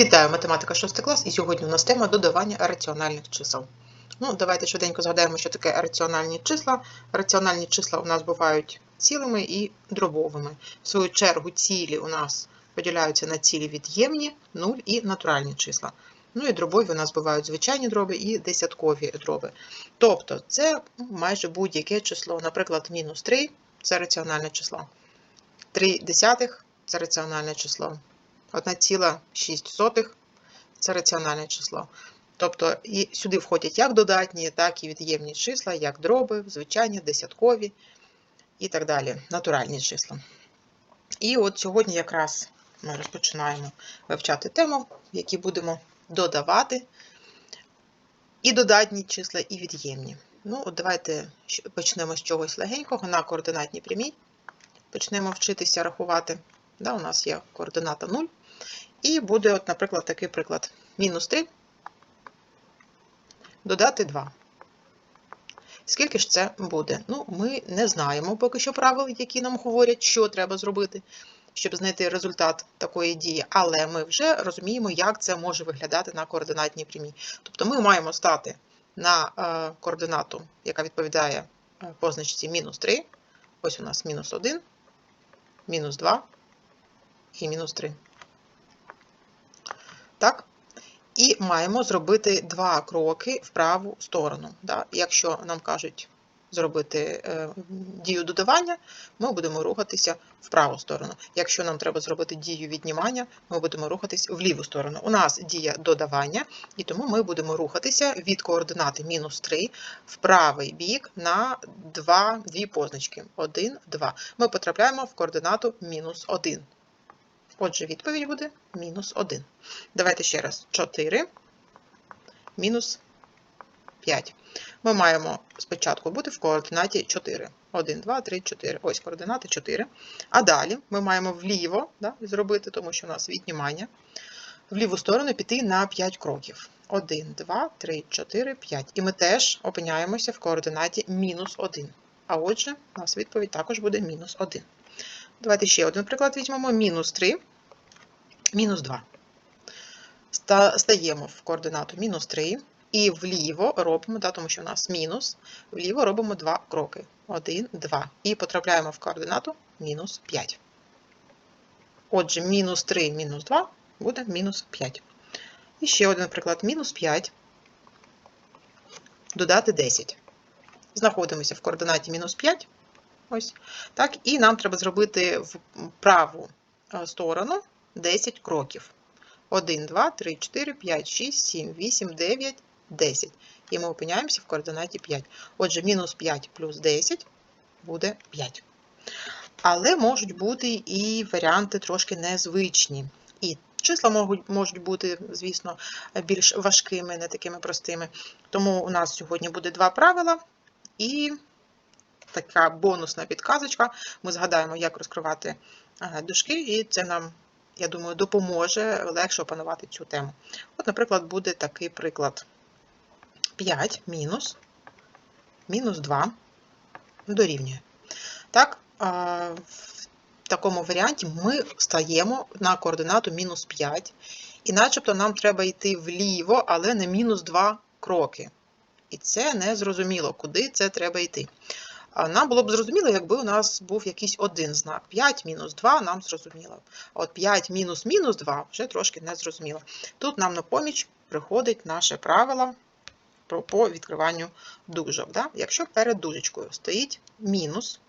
Вітаю, математика 6 клас, і сьогодні у нас тема додавання раціональних чисел. Ну, давайте швиденько згадаємо, що таке раціональні числа. Раціональні числа у нас бувають цілими і дробовими. В свою чергу, цілі у нас поділяються на цілі від'ємні, нуль і натуральні числа. Ну і дробові у нас бувають звичайні дроби і десяткові дроби. Тобто це майже будь-яке число, наприклад, мінус 3 це раціональне число. 3 десятих це раціональне число. 1,6 це раціональне число. Тобто і сюди входять як додатні, так і від'ємні числа, як дроби, звичайні, десяткові і так далі, натуральні числа. І от сьогодні якраз ми розпочинаємо вивчати тему, в якій будемо додавати і додатні числа, і від'ємні. Ну, от давайте почнемо з чогось легенького на координатній прямій. Почнемо вчитися рахувати. Да, У нас є координата 0. І буде, от, наприклад, такий приклад. Мінус 3 додати 2. Скільки ж це буде? Ну, ми не знаємо поки що правил, які нам говорять, що треба зробити, щоб знайти результат такої дії, але ми вже розуміємо, як це може виглядати на координатній прямій. Тобто ми маємо стати на е, координату, яка відповідає е, позначці мінус 3. Ось у нас мінус 1, мінус 2 і мінус 3. Так? І маємо зробити два кроки в праву сторону. Да? Якщо нам кажуть зробити е, дію додавання, ми будемо рухатися в праву сторону. Якщо нам треба зробити дію віднімання, ми будемо рухатись в ліву сторону. У нас дія додавання, і тому ми будемо рухатися від координати мінус 3 в правий бік на два, дві позначки. 1, 2. Ми потрапляємо в координату мінус 1. Отже, відповідь буде мінус 1. Давайте ще раз. 4 мінус 5. Ми маємо спочатку бути в координаті 4. 1, 2, 3, 4. Ось координати 4. А далі ми маємо вліво да, зробити, тому що у нас віднімання. В ліву сторону піти на 5 кроків. 1, 2, 3, 4, 5. І ми теж опиняємося в координаті мінус 1. А отже, у нас відповідь також буде мінус 1. Давайте ще один приклад візьмемо. Мінус 3, мінус 2. Стаємо в координату мінус 3. І вліво робимо, да, тому що у нас мінус, вліво робимо 2 кроки. 1, 2. І потрапляємо в координату мінус 5. Отже, мінус 3, мінус 2 буде мінус 5. І ще один приклад: мінус 5. Додати 10. Знаходимося в координаті мінус 5. Ось. Так, І нам треба зробити в праву сторону 10 кроків. 1, 2, 3, 4, 5, 6, 7, 8, 9, 10. І ми опиняємося в координаті 5. Отже, мінус 5 плюс 10 буде 5. Але можуть бути і варіанти трошки незвичні. І числа можуть, можуть бути, звісно, більш важкими, не такими простими. Тому у нас сьогодні буде два правила. І така бонусна підказочка. Ми згадаємо, як розкривати дужки, і це нам, я думаю, допоможе легше опанувати цю тему. От, наприклад, буде такий приклад: 5 мінус, мінус 2 дорівнює. Так, в такому варіанті ми стаємо на координату мінус 5, і начебто нам треба йти вліво, але на мінус 2 кроки. І це не зрозуміло, куди це треба йти. Нам було б зрозуміло, якби у нас був якийсь один знак. 5 мінус 2 нам зрозуміло. От 5 мінус мінус 2 вже трошки не зрозуміло. Тут нам на поміч приходить наше правило по відкриванню дужок. Да? Якщо перед дужечкою стоїть мінус,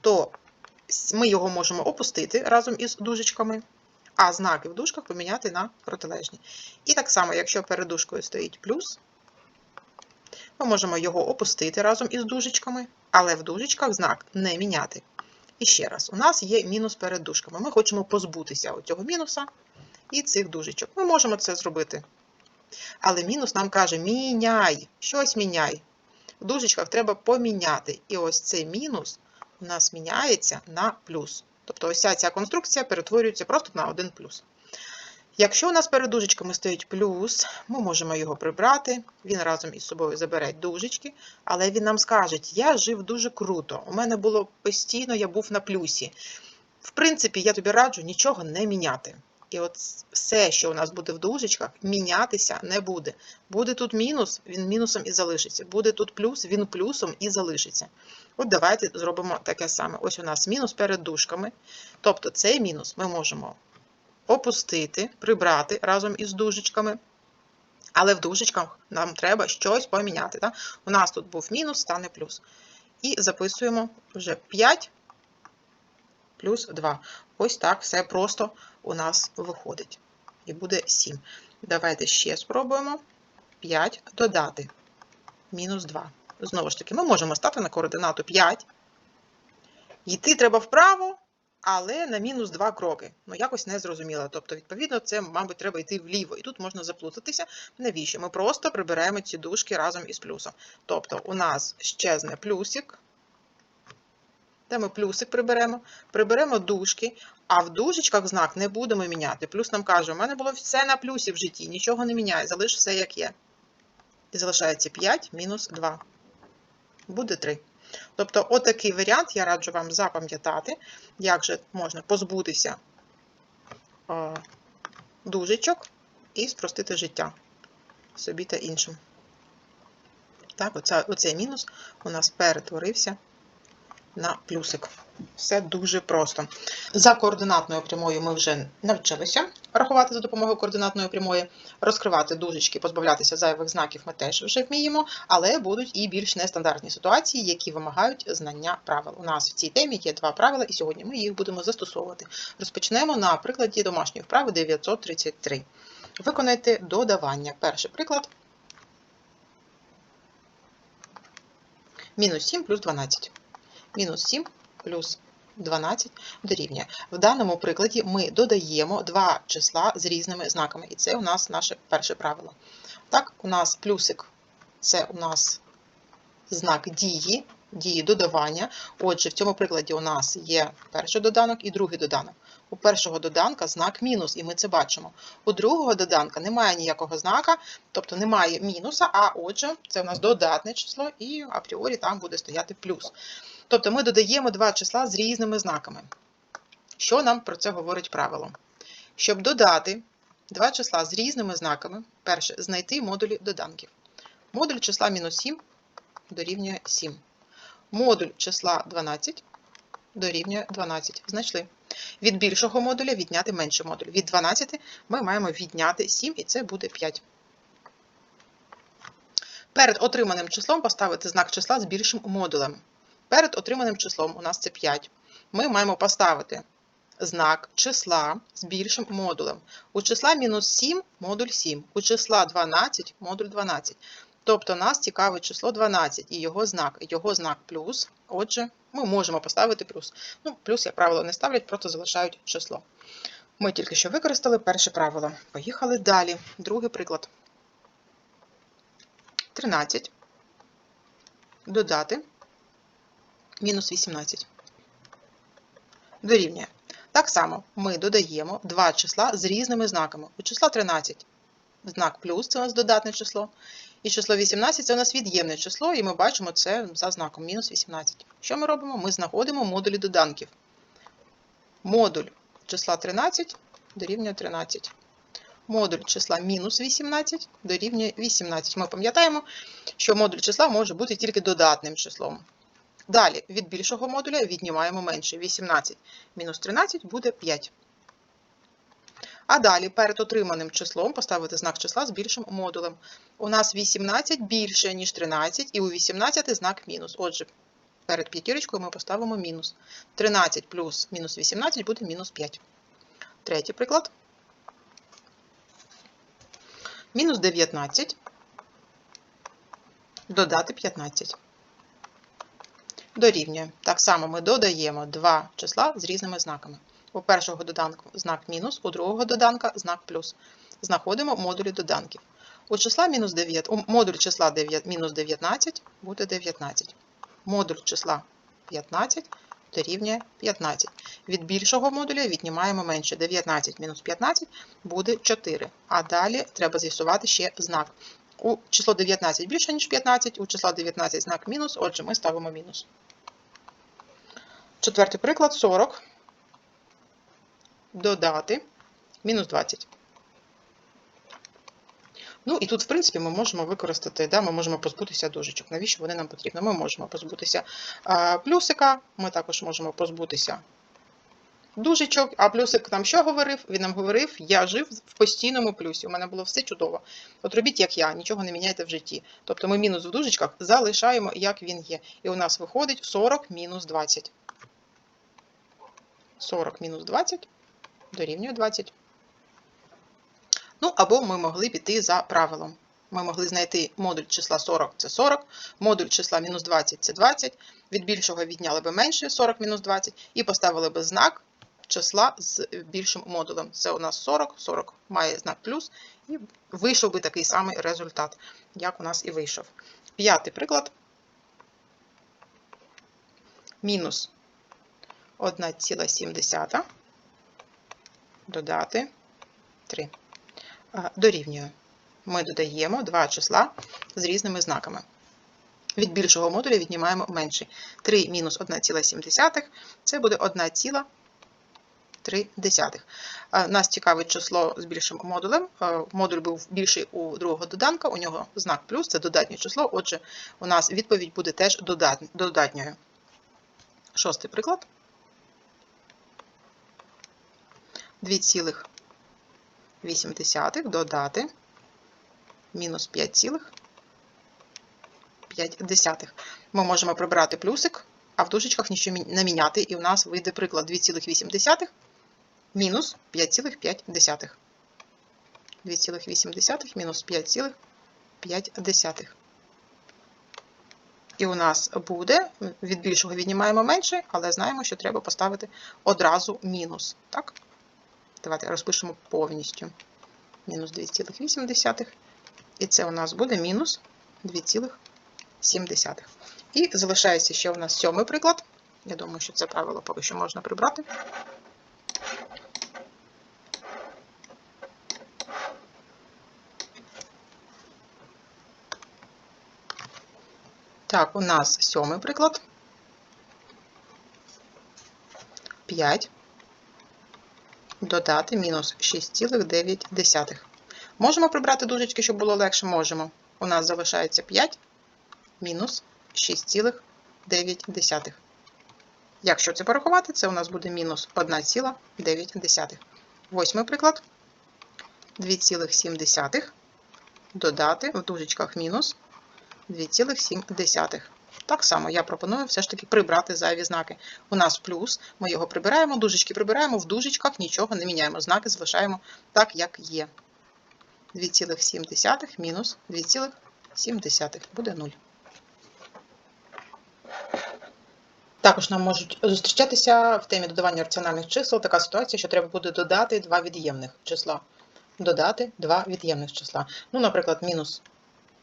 то ми його можемо опустити разом із дужечками, а знаки в дужках поміняти на протилежні. І так само, якщо перед дужкою стоїть плюс, ми можемо його опустити разом із дужечками, але в дужечках знак не міняти. І ще раз, у нас є мінус перед дужками. Ми хочемо позбутися цього мінуса і цих дужечок. Ми можемо це зробити. Але мінус нам каже: міняй, щось міняй. В дужечках треба поміняти. І ось цей мінус у нас міняється на плюс. Тобто ось ця конструкція перетворюється просто на один плюс. Якщо у нас перед дужечками стоїть плюс, ми можемо його прибрати, він разом із собою забере дужечки, але він нам скаже, я жив дуже круто, у мене було постійно, я був на плюсі. В принципі, я тобі раджу нічого не міняти. І от все, що у нас буде в дужечках, мінятися не буде. Буде тут мінус, він мінусом і залишиться. Буде тут плюс, він плюсом і залишиться. От давайте зробимо таке саме. Ось у нас мінус перед дужками. Тобто цей мінус ми можемо опустити, прибрати разом із дужечками. Але в дужечках нам треба щось поміняти. Так? У нас тут був мінус, стане плюс. І записуємо вже 5 плюс 2. Ось так все просто у нас виходить. І буде 7. Давайте ще спробуємо 5 додати. Мінус 2. Знову ж таки, ми можемо стати на координату 5. Йти треба вправо, але на мінус 2 кроки. Ну, якось не зрозуміло. Тобто, відповідно, це, мабуть, треба йти вліво. І тут можна заплутатися. Навіщо? Ми просто приберемо ці дужки разом із плюсом. Тобто, у нас щезне плюсик. Де ми плюсик приберемо? Приберемо дужки, а в дужечках знак не будемо міняти. Плюс нам каже, у мене було все на плюсі в житті, нічого не міняє, залиш все як є. І залишається 5 мінус 2. Буде 3. Тобто, отакий варіант я раджу вам запам'ятати, як же можна позбутися дужечок і спростити життя собі та іншим. Так, оця, оцей мінус у нас перетворився на плюсик. Все дуже просто. За координатною прямою ми вже навчилися рахувати за допомогою координатної прямої, розкривати дужечки, позбавлятися зайвих знаків ми теж вже вміємо, але будуть і більш нестандартні ситуації, які вимагають знання правил. У нас в цій темі є два правила, і сьогодні ми їх будемо застосовувати. Розпочнемо на прикладі домашньої вправи 933. Виконайте додавання. Перший приклад. Мінус 7 плюс 12 мінус 7 плюс 12 дорівнює. В даному прикладі ми додаємо два числа з різними знаками, і це у нас наше перше правило. Так, у нас плюсик це у нас знак дії, дії додавання. Отже, в цьому прикладі у нас є перший доданок і другий доданок. У першого доданка знак мінус, і ми це бачимо. У другого доданка немає ніякого знака, тобто немає мінуса, а отже, це у нас додатне число, і апріорі там буде стояти плюс. Тобто ми додаємо два числа з різними знаками. Що нам про це говорить правило? Щоб додати два числа з різними знаками, перше, знайти модулі доданків. Модуль числа мінус 7 дорівнює 7. Модуль числа 12 дорівнює 12. Знайшли. Від більшого модуля відняти менший модуль. Від 12 ми маємо відняти 7, і це буде 5. Перед отриманим числом поставити знак числа з більшим модулем. Перед отриманим числом у нас це 5. Ми маємо поставити знак числа з більшим модулем. У числа мінус 7 модуль 7, у числа 12 модуль 12. Тобто нас цікавить число 12 і його знак. Його знак плюс. Отже, ми можемо поставити плюс. Ну, Плюс, як правило, не ставлять, просто залишають число. Ми тільки що використали перше правило. Поїхали далі. Другий приклад. 13. Додати мінус 18. Дорівнює. Так само ми додаємо два числа з різними знаками. У числа 13 знак плюс це у нас додатне число. І число 18 це у нас від'ємне число, і ми бачимо це за знаком мінус 18. Що ми робимо? Ми знаходимо модулі доданків. Модуль числа 13 дорівнює 13. Модуль числа мінус 18 дорівнює 18. Ми пам'ятаємо, що модуль числа може бути тільки додатним числом. Далі від більшого модуля віднімаємо менше. 18 мінус 13 буде 5. А далі перед отриманим числом поставити знак числа з більшим модулем. У нас 18 більше, ніж 13, і у 18 знак мінус. Отже, перед п'ятірочкою ми поставимо мінус. 13 плюс мінус 18 буде мінус 5. Третій приклад. Мінус 19. Додати 15 дорівнює. Так само ми додаємо два числа з різними знаками. У першого доданку знак мінус, у другого доданка знак плюс. Знаходимо модулі доданків. У числа мінус 9, у модуль числа 9, мінус 19 буде 19. Модуль числа 15 дорівнює 15. Від більшого модуля віднімаємо менше. 19 мінус 15 буде 4. А далі треба з'ясувати ще знак. У число 19 більше, ніж 15, у числа 19 знак мінус, отже, ми ставимо мінус. Четвертий приклад 40. Додати мінус 20. Ну і тут, в принципі, ми можемо використати, да, ми можемо позбутися дужечок. Навіщо вони нам потрібні? Ми можемо позбутися плюсика, ми також можемо позбутися дужечок. А плюсик нам що говорив? Він нам говорив, я жив в постійному плюсі. У мене було все чудово. От робіть, як я, нічого не міняйте в житті. Тобто ми мінус в дужечках залишаємо, як він є. І у нас виходить 40 мінус 20. 40 мінус 20 дорівнює 20. Ну, або ми могли піти за правилом. Ми могли знайти модуль числа 40 це 40, модуль числа мінус 20 це 20. Від більшого відняли би менше 40 мінус 20 і поставили би знак числа з більшим модулем. Це у нас 40, 40 має знак плюс, і вийшов би такий самий результат, як у нас і вийшов. П'ятий приклад. Мінус 1,7 додати 3. Дорівнюю. Ми додаємо два числа з різними знаками. Від більшого модуля віднімаємо менший. 3 мінус 1,7 це буде 1,7. 0,3. Е, нас цікавить число з більшим модулем. Е, модуль був більший у другого доданка, у нього знак плюс це додатнє число, отже, у нас відповідь буде теж додатньою. Шостий приклад. 2,8 додати мінус 5,5. Ми можемо прибрати плюсик, а в дужечках нічого не міняти, і у нас вийде приклад 2,8 мінус 5,5. 2,8 мінус 5,5. І у нас буде, від більшого віднімаємо менше, але знаємо, що треба поставити одразу мінус. Так? Давайте розпишемо повністю. Мінус 2,8. І це у нас буде мінус 2,7. І залишається ще у нас сьомий приклад. Я думаю, що це правило поки що можна прибрати. Так, у нас сьомий приклад. 5 додати мінус 6,9. Можемо прибрати дужечки, щоб було легше? Можемо. У нас залишається 5 мінус 6,9. Якщо це порахувати, це у нас буде мінус 1,9. Восьмий приклад. 2,7 додати в дужечках мінус 2,7. Так само я пропоную все ж таки прибрати зайві знаки. У нас плюс, ми його прибираємо, дужечки прибираємо, в дужечках нічого не міняємо. Знаки залишаємо так, як є. 2,7 мінус 2,7 буде 0. Також нам можуть зустрічатися в темі додавання раціональних чисел така ситуація, що треба буде додати два від'ємних числа. Додати два від'ємних числа. Ну, наприклад, мінус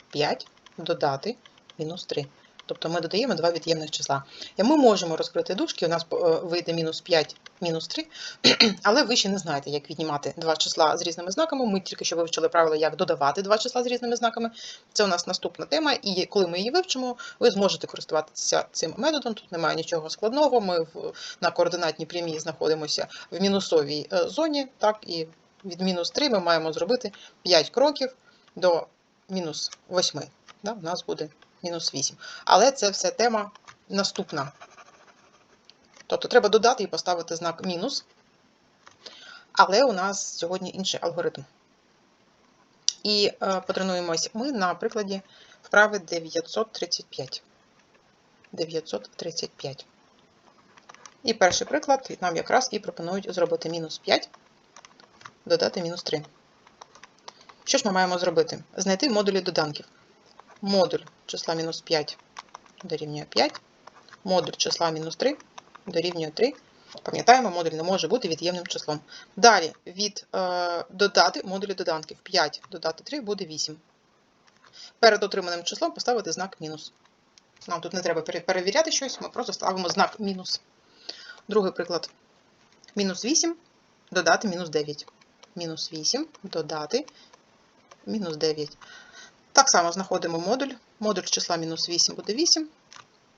5 додати мінус 3. Тобто ми додаємо два від'ємних числа. І ми можемо розкрити дужки, у нас е, вийде мінус 5, мінус 3, але ви ще не знаєте, як віднімати два числа з різними знаками. Ми тільки що вивчили правило, як додавати два числа з різними знаками. Це у нас наступна тема, і коли ми її вивчимо, ви зможете користуватися цим методом. Тут немає нічого складного. Ми на координатній прямій знаходимося в мінусовій е, зоні, так, і від мінус 3 ми маємо зробити 5 кроків до мінус 8. Да, у нас буде мінус 8. Але це все тема наступна. Тобто треба додати і поставити знак мінус. Але у нас сьогодні інший алгоритм. І е, потренуємось ми на прикладі вправи 935. 935. І перший приклад нам якраз і пропонують зробити мінус 5, додати мінус 3. Що ж ми маємо зробити? Знайти модулі доданків. Модуль числа мінус 5 дорівнює 5, модуль числа мінус 3 дорівнює 3. Пам'ятаємо, модуль не може бути від'ємним числом. Далі від е, додати модулі доданків. 5 додати 3 буде 8. Перед отриманим числом поставити знак мінус. Нам тут не треба перевіряти щось, ми просто ставимо знак мінус. Другий приклад. Мінус 8 додати мінус 9. Мінус 8 додати мінус 9. Так само знаходимо модуль. Модуль числа мінус 8 буде 8.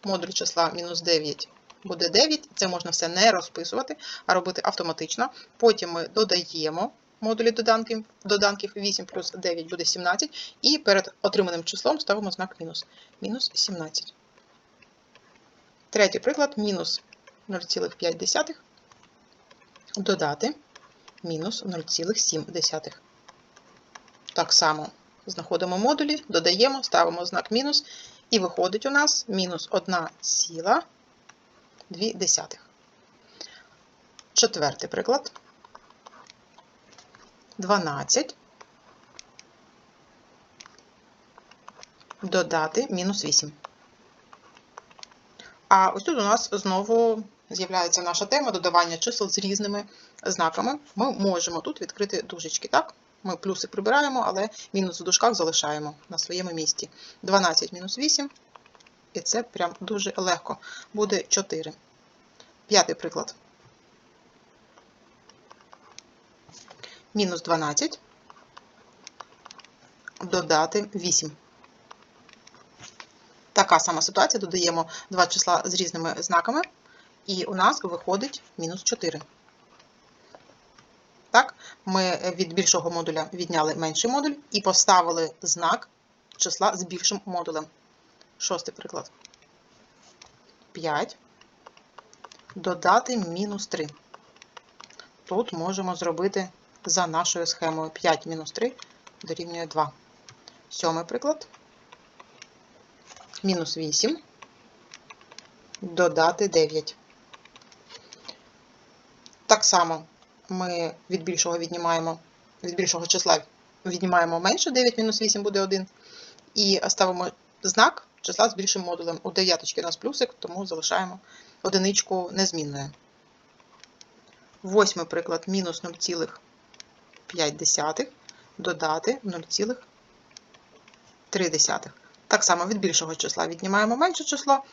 Модуль числа мінус 9 буде 9. Це можна все не розписувати, а робити автоматично. Потім ми додаємо модулі доданків, доданків 8 плюс 9 буде 17. І перед отриманим числом ставимо знак мінус. Мінус 17. Третій приклад мінус 0,5 додати мінус 0,7. Так само знаходимо модулі, додаємо, ставимо знак мінус, і виходить у нас мінус 1,2. Четвертий приклад. 12. Додати мінус 8. А ось тут у нас знову з'являється наша тема додавання чисел з різними знаками. Ми можемо тут відкрити дужечки, так? Ми плюси прибираємо, але мінус в дужках залишаємо на своєму місці. 12 мінус 8. І це прям дуже легко. Буде 4. П'ятий приклад. Мінус 12. Додати 8. Така сама ситуація. Додаємо два числа з різними знаками. І у нас виходить мінус 4. Ми від більшого модуля відняли менший модуль і поставили знак числа з більшим модулем. Шостий приклад. 5. Додати мінус 3. Тут можемо зробити за нашою схемою 5 мінус 3 дорівнює 2. Сьомий приклад. Мінус 8. Додати 9. Так само ми від більшого віднімаємо, від більшого числа віднімаємо менше 9 мінус 8 буде 1. І ставимо знак числа з більшим модулем. У дев'яточки у нас плюсик, тому залишаємо одиничку незмінною. Восьмий приклад мінус 0,5 додати 0,3. Так само від більшого числа віднімаємо менше число,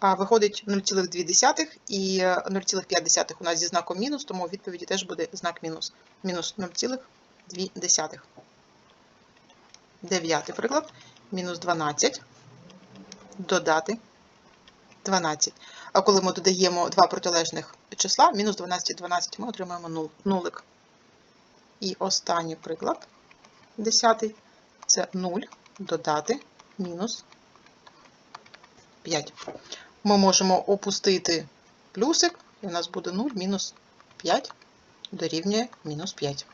виходить 0,2 і 0,5 у нас зі знаком мінус, тому у відповіді теж буде знак мінус. Мінус 0,2. Дев'ятий приклад. Мінус 12. Додати 12. А коли ми додаємо два протилежних числа, мінус 12 і 12, ми отримаємо нул- нулик. І останній приклад, десятий, це 0 додати мінус 5. Ми можемо опустити плюсик, і у нас буде 0 мінус 5 дорівнює мінус 5.